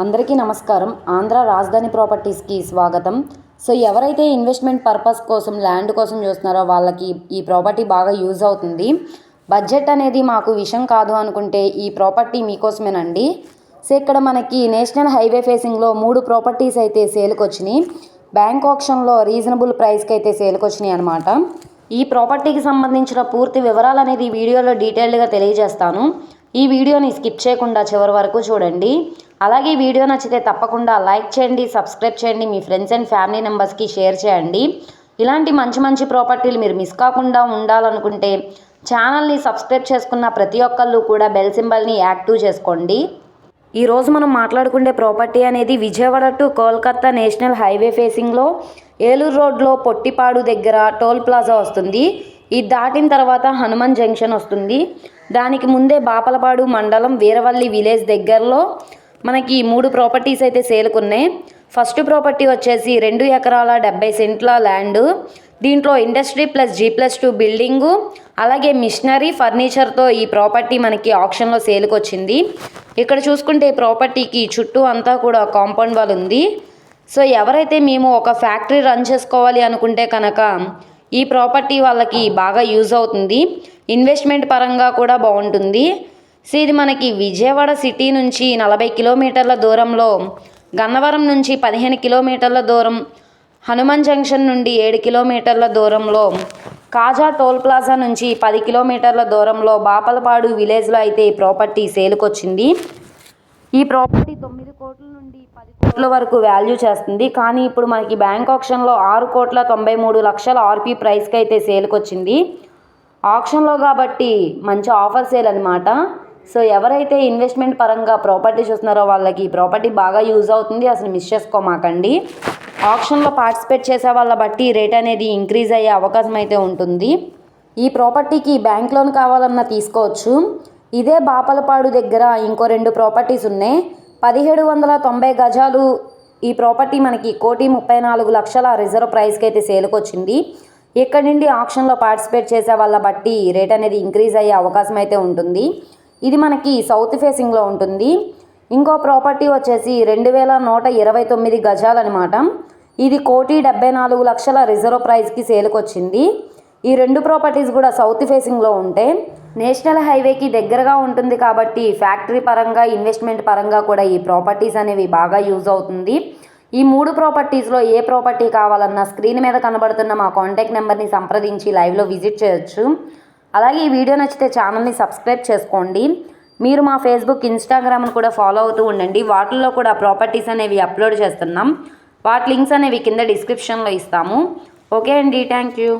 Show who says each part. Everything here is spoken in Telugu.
Speaker 1: అందరికీ నమస్కారం. ఆంధ్ర రాజధాని ప్రాపర్టీస్కి స్వాగతం. సో ఎవరైతే ఇన్వెస్ట్మెంట్ పర్పస్ కోసం ల్యాండ్ కోసం చూస్తున్నారో వాళ్ళకి ఈ ప్రాపర్టీ బాగా యూజ్ అవుతుంది. బడ్జెట్ అనేది మాకు విషయం కాదు అనుకుంటే ఈ ప్రాపర్టీ మీకోసమేనండి. సో ఇక్కడ మనకి నేషనల్ హైవే ఫేసింగ్లో మూడు ప్రాపర్టీస్ అయితే సేల్కి వచ్చినాయి బ్యాంక్ ఆప్షన్లో రీజనబుల్ ప్రైస్కి అయితే సేల్కి వచ్చినాయి అనమాట ఈ ప్రాపర్టీకి సంబంధించిన పూర్తి వివరాలు అనేది వీడియోలో డీటెయిల్డ్గా తెలియజేస్తాను. ఈ వీడియోని స్కిప్ చేయకుండా చివరి వరకు చూడండి. అలాగే వీడియో నచ్చితే తప్పకుండా లైక్ చేయండి సబ్స్క్రైబ్ చేయండి మీ ఫ్రెండ్స్ అండ్ ఫ్యామిలీ మెంబర్స్కి షేర్ చేయండి. ఇలాంటి మంచి మంచి ప్రాపర్టీలు మీరు మిస్ కాకుండా ఉండాలనుకుంటే ఛానల్ని సబ్స్క్రైబ్ చేసుకున్న ప్రతి ఒక్కళ్ళు కూడా బెల్ సింబల్ని యాక్టివ్ చేసుకోండి. ఈరోజు మనం మాట్లాడుకునే ప్రాపర్టీ అనేది Vijayawada to Kolkata national highway ఫేసింగ్లో ఏలూరు రోడ్లో పొట్టిపాడు దగ్గర టోల్ ప్లాజా వస్తుంది. ఇది దాటిన తర్వాత హనుమాన్ జంక్షన్ వస్తుంది. దానికి ముందే బాపలపాడు మండలం వీరవల్లి విలేజ్ దగ్గరలో మనకి మూడు ప్రాపర్టీస్ అయితే సేలుకున్నాయి ఫస్ట్ ప్రాపర్టీ వచ్చేసి రెండు ఎకరాల డెబ్బై సెంట్ల ల్యాండ్. దీంట్లో industry plus G plus two building అలాగే మిషనరీ ఫర్నిచర్తో ఈ ప్రాపర్టీ మనకి ఆప్షన్లో సేల్కి వచ్చింది. ఇక్కడ చూసుకుంటే ఈ ప్రాపర్టీకి చుట్టూ అంతా కూడా కాంపౌండ్ వాల్ ఉంది. సో ఎవరైతే మేము ఒక ఫ్యాక్టరీ రన్ చేసుకోవాలి అనుకుంటే కనుక ఈ ప్రాపర్టీ వాళ్ళకి బాగా యూజ్ అవుతుంది. ఇన్వెస్ట్మెంట్ పరంగా కూడా బాగుంటుంది. సో ఇది మనకి విజయవాడ సిటీ నుంచి నలభై కిలోమీటర్ల దూరంలో గన్నవరం నుంచి పదిహేను కిలోమీటర్ల దూరం హనుమాన్ జంక్షన్ నుండి ఏడు కిలోమీటర్ల దూరంలో కాజా టోల్ ప్లాజా నుంచి పది కిలోమీటర్ల దూరంలో బాపలపాడు విలేజ్లో అయితే ఈ ప్రాపర్టీ సేలుకొచ్చింది. ఈ ప్రాపర్టీ తొమ్మిది కోట్ల నుండి పది కోట్ల వరకు వాల్యూ చేస్తుంది. కానీ ఇప్పుడు మనకి బ్యాంక్ ఆప్షన్లో ఆరు కోట్ల తొంభై మూడు లక్షల ఆర్పీ ప్రైస్కి అయితే సేల్కి వచ్చింది. ఆప్షన్లో కాబట్టి మంచి ఆఫర్ సేల్ అనమాట సో ఎవరైతే ఇన్వెస్ట్మెంట్ పరంగా ప్రాపర్టీ చూస్తున్నారో వాళ్ళకి ఈ ప్రాపర్టీ బాగా యూజ్ అవుతుంది. అసలు మిస్ చేసుకోమాకండి. ఆప్షన్లో పార్టిసిపేట్ చేసే వాళ్ళ బట్టి రేట్ అనేది ఇంక్రీజ్ అయ్యే అవకాశం అయితే ఉంటుంది. ఈ ప్రాపర్టీకి బ్యాంక్ లోన్ కావాలన్నా తీసుకోవచ్చు. ఇదే బాపలపాడు దగ్గర ఇంకో రెండు ప్రాపర్టీస్ ఉన్నాయి. పదిహేడు వందల తొంభై గజాలు ఈ ప్రాపర్టీ మనకి కోటి ముప్పై నాలుగు లక్షల రిజర్వ్ ప్రైస్కి అయితే సేల్కి వచ్చింది. ఇక్కడ నుండి ఆప్షన్లో పార్టిసిపేట్ చేసే వాళ్ళ బట్టి రేట్ అనేది ఇంక్రీజ్ అయ్యే అవకాశం అయితే ఉంటుంది. ఇది మనకి సౌత్ ఫేసింగ్లో ఉంటుంది. ఇంకో ప్రాపర్టీ వచ్చేసి రెండు వేల నూట ఇరవై తొమ్మిది గజాలన్నమాట ఇది కోటి డెబ్బై నాలుగు లక్షల రిజర్వ్ ప్రైస్కి సేల్కి వచ్చింది. ఈ రెండు ప్రాపర్టీస్ కూడా సౌత్ ఫేసింగ్లో ఉంటే నేషనల్ హైవేకి దగ్గరగా ఉంటుంది కాబట్టి ఫ్యాక్టరీ పరంగా ఇన్వెస్ట్మెంట్ పరంగా కూడా ఈ ప్రాపర్టీస్ అనేవి బాగా యూజ్ అవుతుంది. ఈ మూడు ప్రాపర్టీస్లో ఏ ప్రాపర్టీ కావాలన్నా స్క్రీన్ మీద కనబడుతున్న మా కాంటాక్ట్ నెంబర్ని సంప్రదించి లైవ్లో విజిట్ చేయొచ్చు. అలాగే ఈ వీడియో నచ్చితే ఛానల్ని సబ్స్క్రైబ్ చేసుకోండి. మీరు మా ఫేస్బుక్ ఇన్స్టాగ్రామ్ను కూడా ఫాలో అవుతూ ఉండండి. వాటిల్లో కూడా ప్రాపర్టీస్ అనేవి అప్లోడ్ చేస్తున్నాం. వాటి లింక్స్ అనేవి కింద డిస్క్రిప్షన్లో ఇస్తాము. ఓకే అండి థ్యాంక్ యూ